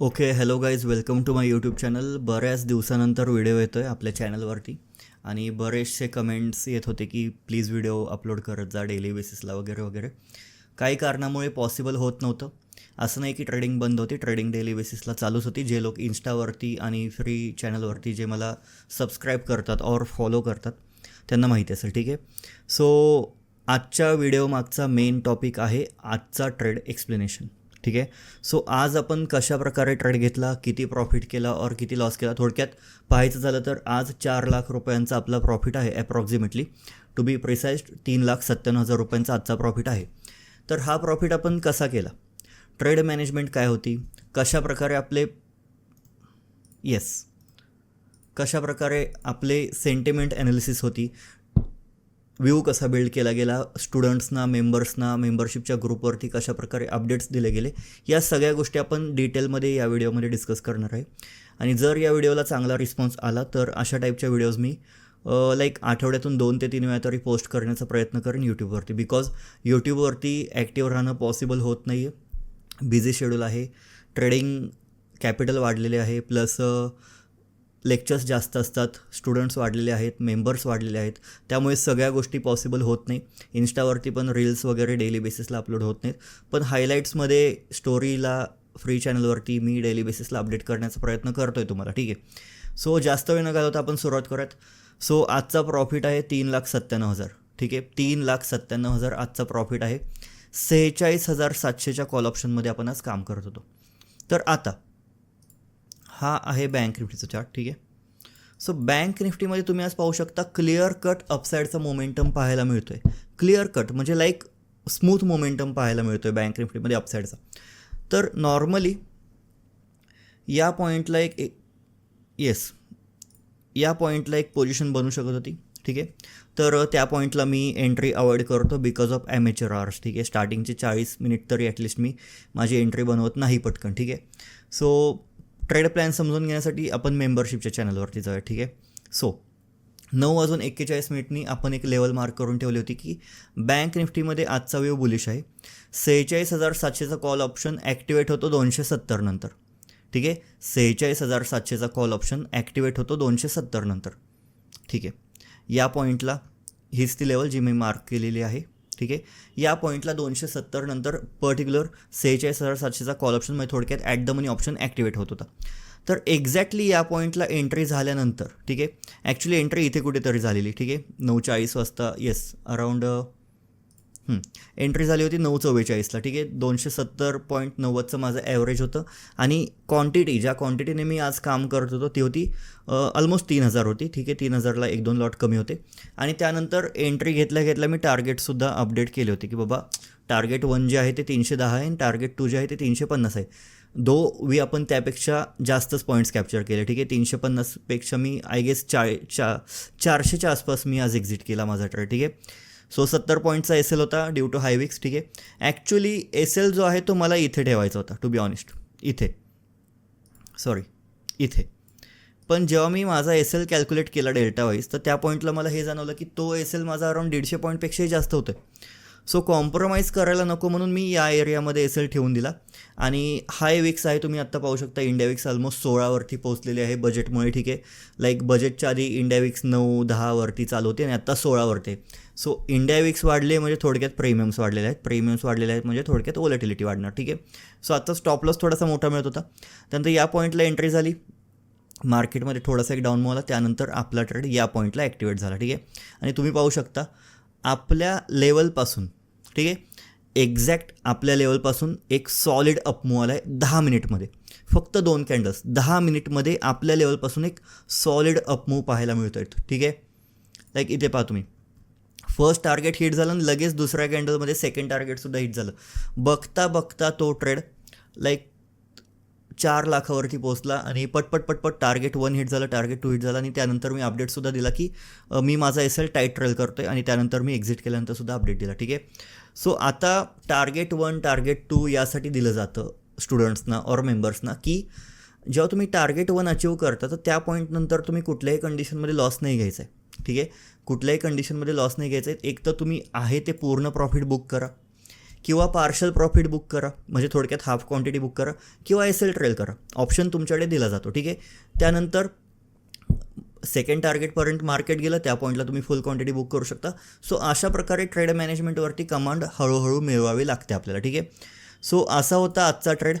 Okay hello guys welcome to my YouTube channel बऱ्याच दिवसानंतर video येतो आहे आपल्या चॅनलवरती आणि बरेचसे कमेंट्स येत होते की प्लीज व्हिडिओ अपलोड करत जा डेली बेसिसला वगैरे वगैरे. काही कारणामुळे पॉसिबल होत नव्हतं. असं नाही की ट्रेडिंग बंद होती ट्रेडिंग डेली बेसिसला चालूच होती. जे लोक इन्स्टावरती आणि फ्री चॅनलवरती जे मला सबस्क्राईब करतात और फॉलो करतात त्यांना माहिती असेल ठीक आहे? सो आजच्या व्हिडिओ मागचा मेन टॉपिक आहे आजचा ट्रेड एक्सप्लेनेशन ठीक आहे? सो आज आपण कशा प्रकारे ट्रेड घेतला किती प्रॉफिट केला और किती लॉस केला थोडक्यात पाहायचं झालं तर आज चार लाख रुपयांचा आपला प्रॉफिट आहे अप्रॉक्सिमेटली टू बी प्रिसाइज तीन लाख सत्त्याण्णव हजार रुपयांचा आजचा प्रॉफिट आहे. तर हा प्रॉफिट आपण कसा केला? ट्रेड मॅनेजमेंट काय होती? कशा प्रकारे आपले येस कशा प्रकारे आपले सेंटिमेंट ॲनालिसिस होती? व्ह्यू कसा बिल्ड केला गेला स्टुडंट्सना मेंबर्सना मेंबरशिपच्या ग्रुपवरती कशा प्रकारे अपडेट्स दिले गेले या सगळ्या गोष्टी आपण डिटेलमध्ये या व्हिडिओमध्ये डिस्कस करणार आहे. आणि जर या व्हिडिओला चांगला रिस्पॉन्स आला तर अशा टाईपच्या व्हिडिओज मी लाईक आठवड्यातून दोन ते तीन वेळा तरी पोस्ट करण्याचा प्रयत्न करेन यूट्यूबवरती बिकॉज यूट्यूबवरती ॲक्टिव्ह राहणं पॉसिबल होत नाही आहे बिझी शेड्यूल आहे. ट्रेडिंग कॅपिटल वाढलेले आहे. प्लस लेक्चर्स जास्त असतात स्टुडंट्स वाढलेले आहेत मेंबर्स वाढलेले आहेत. त्यामुळे सगळ्या गोष्टी पॉसिबल होत नाही. इन्स्टावरती पण रील्स वगैरे डेली बेसिसला अपलोड होत नाहीत. पण हायलाईट्समध्ये स्टोरीला फ्री चॅनलवरती मी डेली बेसिसला अपडेट करण्याचा प्रयत्न करतो आहे तुम्हाला ठीक आहे? सो जास्त वेळ न घालवता आपण सुरुवात करूयात. सो आजचा प्रॉफिट आहे तीन लाख सत्त्याण्णव हजार ठीक आहे? तीन लाख सत्त्याण्णव हजार आजचा प्रॉफिट आहे. सेहेचाळीस हजार सातशेच्या कॉल ऑप्शनमध्ये आपण आज काम करत होतो. तर आता हा आहे बँक निफ्टीचा चार्ट ठीक आहे? सो बँक निफ्टीमध्ये तुम्ही आज पाहू शकता क्लिअर कट अपसाईडचा मोमेंटम पाहायला मिळतो आहे क्लिअर कट म्हणजे लाईक स्मूथ मोमेंटम पाहायला मिळतो आहे बँक निफ्टीमध्ये अपसाईडचा तर नॉर्मली या पॉईंटला एक येस या पॉईंटला एक पोझिशन बनू शकत होती ठीक आहे? तर त्या पॉईंटला मी एंट्री अवॉइड करतो बिकॉज ऑफ ॲमेचर आर्स ठीक आहे? स्टार्टिंगचे चाळीस मिनिट तरी ॲटलिस्ट मी माझी एंट्री बनवत नाही पटकन ठीक आहे? सो ट्रेड प्लॅन समजून घेण्यासाठी आपण मेंबरशिपच्या चॅनलवरती जाऊया ठीक आहे? सो नऊ वाजून एक्केचाळीस मिनिटनी आपण एक लेवल मार्क करून ठेवली होती की बँक निफ्टीमध्ये आजचा वेव बुलिश आहे. सेहेचाळीस हजार सातशेचा कॉल ऑप्शन ॲक्टिवेट होतो दोनशे सत्तर नंतर. ठीक आहे? सेहेचाळीस हजार सातशेचा कॉल ऑप्शन ॲक्टिवेट होतो दोनशे सत्तर नंतर. ठीक आहे? या पॉईंटला हीच ती लेवल जी मी मार्क केलेली आहे. ठीक आहे? या पॉईंटला दोनशे सत्तर नंतर पर्टिक्युलर सेहेचाळीस हजार सातशेचा कॉल ऑप्शन म्हणजे थोडक्यात at the money option activate होत होता. तर एक्झॅक्टली या पॉईंटला एंट्री झाल्यानंतर ठीक आहे? ॲक्च्युली एंट्री इथे कुठेतरी झालेली ठीक आहे? नऊ चाळीस वाजता येस अराऊंड एंट्री झाली होती नऊ चव्वेचाळीसला. ठीक आहे दोनशे सत्तर पॉईंट नव्वदचं माझं ॲव्हरेज होतं. आणि क्वांटिटी ज्या क्वांटिटीने मी आज काम करत होतो ती होती ऑलमोस्ट तीन हजार होती. ठीक आहे तीन हजारला एक दोन लॉट कमी होते. आणि त्यानंतर एंट्री घेतल्या घेतल्या मी टार्गेटसुद्धा अपडेट केले होते की बाबा टार्गेट वन जे आहे ते तीनशे दहा आहे आणि टार्गेट टू जे आहे ते तीनशे पन्नास आहे. दो वी आपण त्यापेक्षा जास्तच पॉईंट्स कॅप्चर केले. ठीक आहे तीनशे पन्नासपेक्षा मी आय गेस चाळी चा चारशेच्या आसपास मी आज एक्झिट केला माझा ट्रेड ठीक आहे. सो सत्तर पॉईंटचा एस एल होता ड्यू टू हायविक्स ठीक आहे. ॲक्च्युली एस एल जो आहे तो मला इथे ठेवायचा होता टू बी ऑनेस्ट इथे. सॉरी इथे. पण जेव्हा मी माझा एस एल कॅल्क्युलेट केला डेल्टा वाईज तर त्या पॉईंटला मला हे जाणवलं की तो एस एल माझा अराऊंड दीडशे पॉईंटपेक्षाही जास्त होतं सो कॉम्प्रोमाइज करायला नको म्हणून मी या एरियामध्ये एस एल ठेवून दिला. आणि हाय विक्स आहे तुम्ही आत्ता पाहू शकता इंडिया विक्स ऑलमोस्ट सोळावरती पोहोचलेली आहे. बजेटमुळे ठीक आहे. लाईक बजेटच्या आधी इंडिया विक्स नऊ दहावरती चालू होते आणि आत्ता सोळावरती सो इंडिया विक्स वाढले म्हणजे थोडक्यात प्रीमियम्स वाढलेले आहेत. प्रीमियम्स वाढलेले आहेत म्हणजे थोडक्यात ओलॅटिलिटी वाढणार ठीक आहे? सो आत्ता स्टॉपलॉस थोडासा मोठा मिळत होता. त्यानंतर या पॉईंटला एंट्री झाली. मार्केटमध्ये थोडासा एक डाऊन मोला त्यानंतर आपला ट्रेड या पॉईंटला ॲक्टिवेट झाला ठीक आहे? आणि तुम्ही पाहू शकता आपल्या लेवलपासून ठीक आहे? एक्झॅक्ट आपल्या लेवलपासून एक सॉलिड अपमूव आला आहे दहा मिनिटमध्ये फक्त दोन कॅन्डल्स दहा मिनिटमध्ये आपल्या लेवलपासून एक सॉलिड अपमूव पाहायला मिळतो आहे ठीक आहे? लाईक इथे पहा तुम्ही. फर्स्ट टार्गेट हिट झालं आणि लगेच दुसऱ्या कॅन्डलमध्ये सेकंड टार्गेटसुद्धा हिट झालं. बघता बघता तो ट्रेड लाईक चार लाखावरती पोचला आणि पटपट पटपट टार्गेट वन हिट झालं टार्गेट टू हिट झालं आणि त्यानंतर मी अपडेटसुद्धा दिला की मी माझा एस एल टाईट ट्रेल करतो आहे आणि त्यानंतर मी एक्झिट केल्यानंतरसुद्धा अपडेट दिला ठीक आहे? सो आता टार्गेट वन टार्गेट टू यासाठी दिलं जातं स्टुडंट्सना और मेंबर्सना की जेव्हा तुम्ही टार्गेट वन अचीव करता तर त्या पॉईंटनंतर तुम्ही कुठल्याही कंडिशनमध्ये लॉस नाही घ्यायचा आहे ठीक आहे? कुठल्याही कंडिशनमध्ये लॉस नाही घ्यायचा आहे एक तर तुम्ही आहे ते पूर्ण प्रॉफिट बुक करा. किंवा पार्शल प्रॉफिट बुक करा. म्हणजे थोडक्यात हाफ क्वांटिटी बुक करा किंवा एस एल ट्रेल करा. ऑप्शन तुमच्याकडे दिला जातो ठीक आहे? त्यानंतर सेकंड टार्गेटपर्यंत मार्केट गेलं त्या पॉईंटला तुम्ही फुल क्वांटिटी बुक करू शकता. सो अशा प्रकारे ट्रेड मॅनेजमेंटवरती कमांड हळूहळू मिळवावी लागते आपल्याला ठीक आहे? सो असा होता आजचा ट्रेड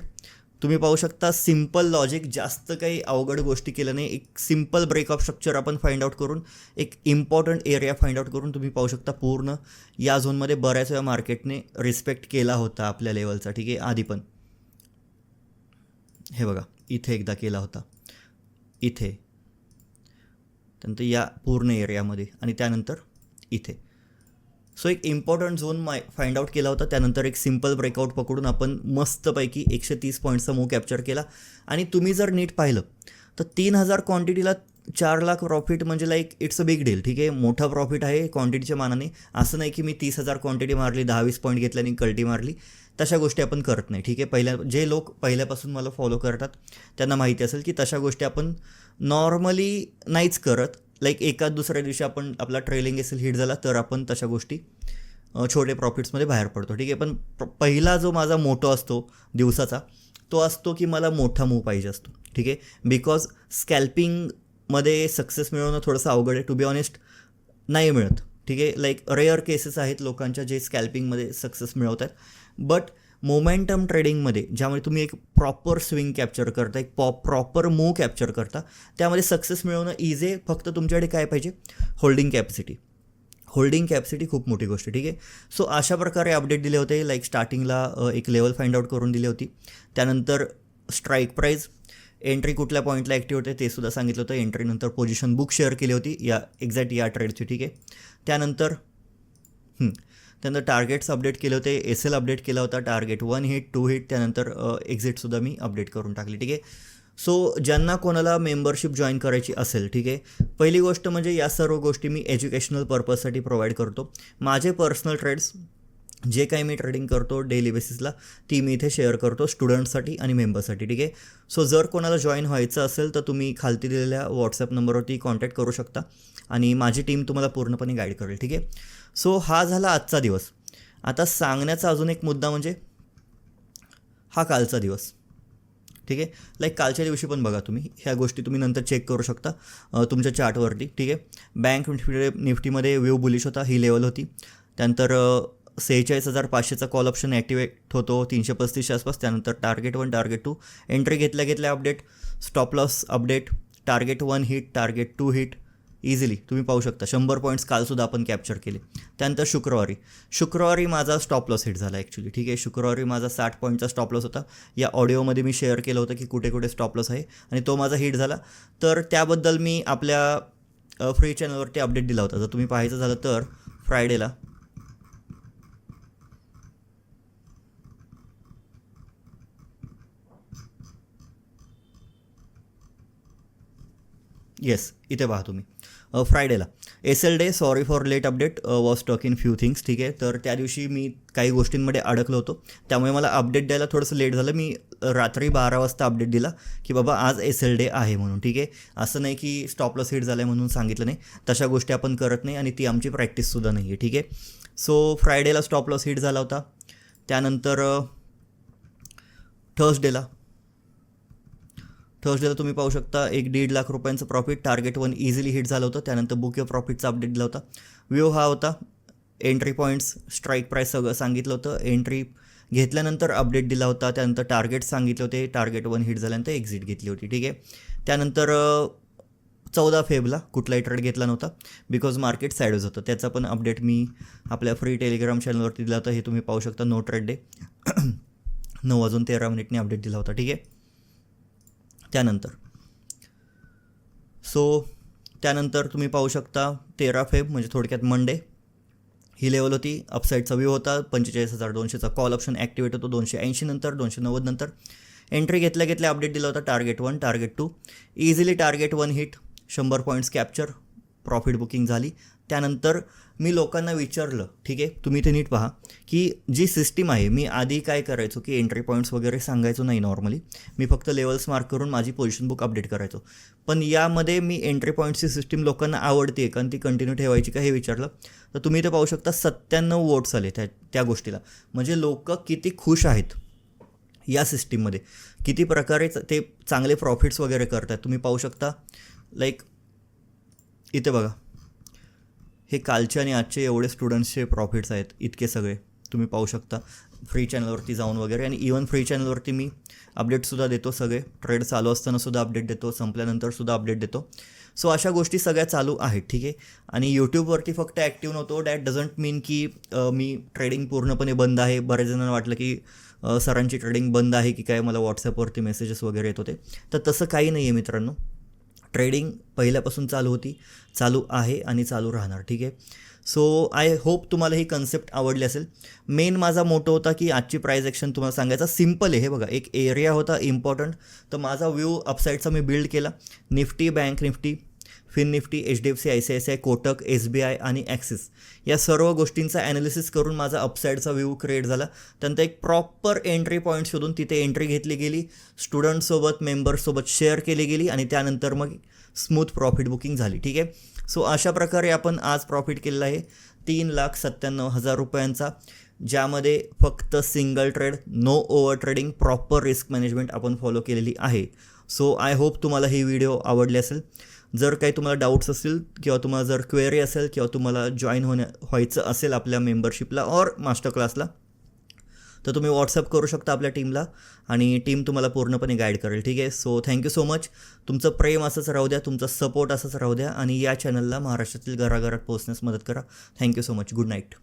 तुम्ही पाहू शकता सिंपल लॉजिक जास्त काही अवघड गोष्टी केल्या नाही. एक सिंपल ब्रेक ऑफ स्ट्रक्चर आपण फाइंड आउट करून एक इम्पॉर्टंट एरिया फाइंड आउट करून तुम्ही पाहू शकता पूर्ण. या झोनमध्ये बऱ्याच वेळा मार्केटने रिस्पेक्ट केला होता आपल्या लेवलचा ठीक आहे? आधी पण. हे बघा इथे एकदा केला होता. इथे. त्यानंतर या पूर्ण एरियामध्ये आणि त्यानंतर इथे. सो एक इम्पॉर्टंट झोन माय फाइंड आउट केला होता. त्यानंतर एक सिंपल ब्रेकआउट पकडून आपण मस्तपैकी एकशे तीस पॉईंटचा मूव कॅप्चर केला. आणि तुम्ही जर नीट पाहिलं तर तीन हजार क्वांटिटीला चार लाख प्रॉफिट म्हणजे like it's a big deal ठीक आहे? मोठा प्रॉफिट आहे क्वांटिटीच्या मानाने. असं नाही की मी तीस हजार क्वांटिटी मारली दहा वीस पॉईंट घेतले आणि कल्टी मारली. तशा गोष्टी आपण करत नाही ठीक आहे? पहिल्या जे लोक पहिल्यापासून मला फॉलो करतात त्यांना माहिती असेल की तशा गोष्टी आपण नॉर्मली नाहीच करत. लाईक एका दुसऱ्या दिवशी आपण आपला ट्रेलिंग असेल हिट झाला तर आपण तशा गोष्टी छोटे प्रॉफिट्समध्ये बाहेर पडतो. ठीक आहे? पण प- पहिला जो माझा मोठा असतो दिवसाचा तो असतो की मला मोठा मूव पाहिजे असतो. ठीक आहे? बिकॉज स्कॅल्पिंगमध्ये सक्सेस मिळवणं थोडंसं अवघड आहे. टू बी ऑनेस्ट नाही मिळत. ठीक आहे? लाईक रेअर केसेस आहेत लोकांच्या जे स्कॅल्पिंगमध्ये सक्सेस मिळवतात बट मोमेंटम ट्रेडिंगमध्ये ज्यामध्ये तुम्ही एक प्रॉपर स्विंग कॅप्चर करता एक पॉ प्रॉपर मूव कॅप्चर करता त्यामध्ये सक्सेस मिळवणं इझी आहे फक्त तुमच्याकडे काय पाहिजे? होल्डिंग कॅपॅसिटी होल्डिंग कॅपॅसिटी खूप मोठी गोष्ट आहे, ठीक आहे? सो अशा प्रकारे अपडेट दिले होते लाईक स्टार्टिंगला एक लेवल फाइंड आउट करून दिली होती. त्यानंतर स्ट्राईक प्राईज एंट्री कुठल्या पॉईंटला ॲक्टिव्ह होते ते सुद्धा सांगितलं होतं. एंट्रीनंतर पोझिशन बुक शेअर केली होती या एक्झॅक्ट या ट्रेडची ठीक आहे? त्यानंतर त्यानंतर टार्गेट्स अपडेट केले होते. एस एल अपडेट केला होता target one hit two hit त्यानंतर एक्झिटसुद्धा मी अपडेट करून टाकली ठीक आहे? सो ज्यांना कोणाला मेंबरशिप जॉईन करायची असेल ठीक आहे? पहिली गोष्ट म्हणजे या सर्व गोष्टी मी एज्युकेशनल पर्पजसाठी प्रोव्हाइड करतो. माझे पर्सनल ट्रेड्स जे काही मी ट्रेडिंग करतो डेली बेसिसला ती मी इथे शेअर करतो स्टुडंटसाठी आणि मेंबरसाठी ठीक आहे? सो जर कोणाला जॉईन व्हायचं असेल तर तुम्ही खालती दिलेल्या व्हॉट्सअप नंबरवरती कॉन्टॅक्ट करू शकता आणि माझी टीम तुम्हाला पूर्णपणे गाईड करेल ठीक आहे? सो हा झाला आजचा दिवस. आता सांगण्याचा अजून एक मुद्दा म्हणजे हा कालचा दिवस ठीक आहे? लाईक कालच्या दिवशी पण बघा तुम्ही ह्या गोष्टी तुम्ही नंतर चेक करू शकता तुमच्या चार्टवरती ठीक आहे? बँक निफ्टी निफ्टीमध्ये व्यू बुलिश होता ही लेवल होती. त्यानंतर सेहेचाळीस हजार पाचशेचा कॉल ऑप्शन ॲक्टिवेट होतो. तीनशे पस्तीसच्या आसपास. त्यानंतर target one target two entry घेतल्या घेतल्या update stop loss update target one hit target two hit easily तुम्ही पाहू शकता. शंभर पॉईंट्स कालसुद्धा आपण कॅप्चर केले. त्यानंतर शुक्रवारी. शुक्रवारी माझा स्टॉप लॉस हिट झाला ॲक्च्युली ठीक आहे? शुक्रवारी माझा साठ पॉईंटचा स्टॉप लॉस होता. या ऑडिओमध्ये मी शेअर केलं होतं की कुठे कुठे स्टॉप लॉस आहे आणि तो माझा हिट झाला. तर त्याबद्दल मी आपल्या फ्री चॅनलवरती अपडेट दिला होता. जर तुम्ही पाहायचं झालं तर फ्रायडेला येस इथे पहा तुम्ही. फ्रायडेला S L day sorry for late update was talk in few things ठीक आहे? तर त्या दिवशी मी काही गोष्टींमध्ये अडकलो होतो. त्यामुळे मला अपडेट द्यायला थोडंसं लेट झालं. मी रात्री बारा वाजता अपडेट दिला की बाबा आज एस एल डे आहे म्हणून ठीक आहे? असं नाही की स्टॉपलॉस हिट झालं आहे म्हणून सांगितलं नाही. तशा गोष्टी आपण करत नाही आणि ती आमची प्रॅक्टिससुद्धा नाही आहे ठीक आहे? सो फ्रायडेला स्टॉपलॉस हिट झाला होता. त्यानंतर थर्सडेला थर्सडेला तुम्ही पाहू शकता एक दीड लाख रुपयांचं profit target one easily hit झालं होतं. त्यानंतर बुक ऑफ प्रॉफिटचा अपडेट दिला होता. व्ह्यू हा होता. एंट्री पॉईंट्स स्ट्राईक प्राईस सगळं सांगितलं होतं. एंट्री घेतल्यानंतर अपडेट दिला होता. त्यानंतर टार्गेट सांगितले होते. टार्गेट वन हिट झाल्यानंतर एक्झिट घेतली होती. ठीक आहे? त्यानंतर चौदा फेबला कुठलाही ट्रेड घेतला नव्हता. बिकॉज मार्केट साईडच होतं. त्याचा पण अपडेट मी आपल्या फ्री टेलिग्राम चॅनलवरती दिला होता. हे तुम्ही पाहू शकता. नो ट्रेड डे नऊ वाजून तेरा मिनिटने अपडेट दिला होता. ठीक आहे? त्यानंतर. सो त्यानंतर तुम्ही पाहू शकता तेरा फेब म्हणजे थोडक्यात मंडे ही लेवल होती अपसाईडचा व्यू होता पंचेचाळीस हजार दोनशेचा कॉल ऑप्शन ॲक्टिवेट होतो दोनशे ऐंशी नंतर दोनशे नव्वद नंतर. एंट्री घेतल्या घेतल्या अपडेट दिला होता target one target two easily target one hit शंभर पॉईंट्स कॅप्चर प्रॉफिट बुकिंग झाली. त्यानंतर मी लोकांना विचारलं ठीक आहे तुम्ही ते नीट पहा की जी सिस्टीम आहे मी आधी काय करायचो की एंट्री पॉईंट्स वगैरे सांगायचो नाही नॉर्मली मी फक्त लेवल्स मार्क करून माझी पोझिशन बुक अपडेट करायचो. पण यामध्ये मी एंट्री पॉईंट्सची सिस्टीम लोकांना आवडते आहे कारण ती कंटिन्यू ठेवायची का हे विचारलं. तर तुम्ही ते पाहू शकता सत्त्याण्णव वोट्स आले त्या त्या गोष्टीला. म्हणजे लोक किती खुश आहेत या सिस्टीममध्ये किती प्रकारे ते चांगले प्रॉफिट्स वगैरे करतात. तुम्ही पाहू शकता लाईक इथे बघा. हे कालचे आणि आजचे एवढे स्टुडंट्सचे प्रॉफिट्स आहेत इतके सगळे. तुम्ही पाहू शकता. फ्री चॅनलवरती जाऊन वगैरे. आणि इवन फ्री चॅनलवरती मी अपडेटसुद्धा देतो सगळे. ट्रेड चालू असतानासुद्धा अपडेट देतो. संपल्यानंतर सुद्धा अपडेट देतो. सो अशा गोष्टी सगळ्या चालू आहेत ठीक आहे? आणि यूट्यूबवरती फक्त ॲक्टिव्ह नव्हतो. डॅट डझंट मीन की मी ट्रेडिंग पूर्णपणे बंद आहे. बऱ्याच जणांना वाटलं की सरांची ट्रेडिंग बंद आहे की काय? मला व्हॉट्सॲपवरती मेसेजेस वगैरे येत होते. तर तसं काही नाही आहे मित्रांनो. ट्रेडिंग पहिल्यापासून चालू होती चालू आहे आणि चालू राहणार ठीक आहे? सो आय होप तुम्हाला ही कन्सेप्ट आवडली असेल. मेन माझा मोटो होता की आजची प्राईज ॲक्शन तुम्हाला सांगायचा. सिंपल आहे हे बघा. एक एरिया होता इम्पॉर्टंट तर माझा व्ह्यू अपसाईडचा मी बिल्ड केला. Nifty bank Nifty fin Nifty H D F C I C I C I Kotak S B I आणि ॲक्सिस या सर्व गोष्टींचा ॲनालिसिस करून माझा अपसाईडचा व्ह्यू क्रिएट झाला. त्यानंतर एक प्रॉपर एंट्री पॉईंट शोधून तिथे एंट्री घेतली गेली. स्टुडंटसोबत मेंबर्ससोबत शेअर केली गेली आणि त्यानंतर मग स्मूथ प्रॉफिट बुकिंग झाली. ठीक आहे? सो अशा प्रकारे आपण आज प्रॉफिट केलेलं आहे. तीन लाख सत्त्याण्णव हजार रुपयांचा ज्यामध्ये फक्त single trade no over trading proper risk management आपण फॉलो केलेली आहे. सो आय होप तुम्हाला ही व्हिडिओ आवडली असेल. जर काही तुम्हाला डाऊट्स असतील किंवा तुम्हाला जर क्वेरी असेल किंवा तुम्हाला जॉईन होण्या व्हायचं असेल आपल्या मेंबरशिपला और मास्टर क्लासला तर तुम्ही व्हॉट्सअप करू शकता आपल्या टीमला आणि टीम तुम्हाला पूर्णपणे गाईड करेल. ठीक आहे? सो थँक्यू सो मच तुमचं प्रेम असंच राहू द्या तुमचा सपोर्ट असंच राहू द्या आणि या चॅनलला महाराष्ट्रातील घराघरात पोहोचण्यास मदत करा. Thank you so much good night